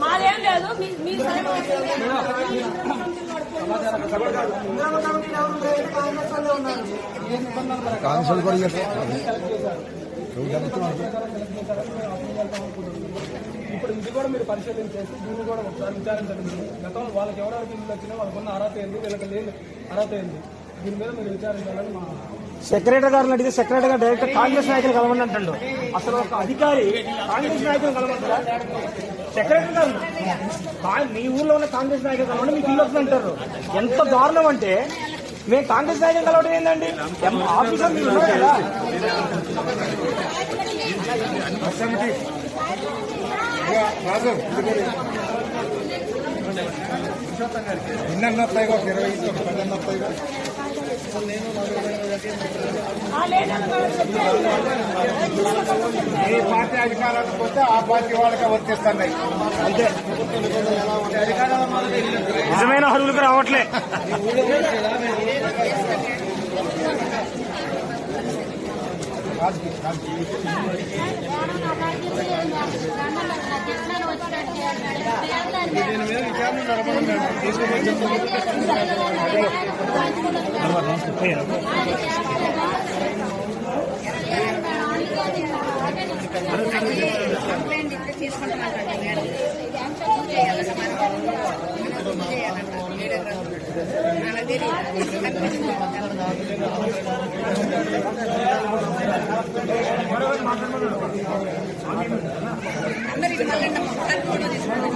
మాదేం లేదు మీ కాన్సల్ కూడా చెప్పారు ఇప్పుడు ఇది కూడా మీరు పరిశీలన చేసి దీన్ని కూడా ఒకసారి విచారించండి. గతంలో వాళ్ళకి ఎవరెవరికి ఇల్లు వచ్చినా వాళ్ళకున్న అర్హత ఏంది? వీళ్ళకి లేని అర్హత ఏంది? సెక్రటరీ గారిని అడిగితే సెక్రటరీ గారు డైరెక్ట్ కాంగ్రెస్ నాయకులు కలవండి అంటాడు. అసలు ఒక అధికారి కాంగ్రెస్ నాయకులు కలవంటారా సెక్రటరీ గారు మీ ఊర్లో ఉన్న కాంగ్రెస్ నాయకులు కలవండి మీకు ఇల్లు అంటారు. ఎంత దారుణం అంటే మేము కాంగ్రెస్ నాయకులు కలవడం ఏంటండి ఆఫీసర్ మీరు కదా. రాజు వస్తాయి ఇరవై ఒక వస్తాయి ఏ పార్టీ అధికారానికి వస్తే ఆ పార్టీ వాళ్ళకి వర్తిస్తున్నాయి అంతే నిజమైన హరువులకు రావట్లే. కంప్లైంట్ ఇస్తే తీసుకుంటున్నారంట మేడం చేయాలంట మనం చేయాలంట నాకు అందరికి మళ్ళీ తీసుకుంటాం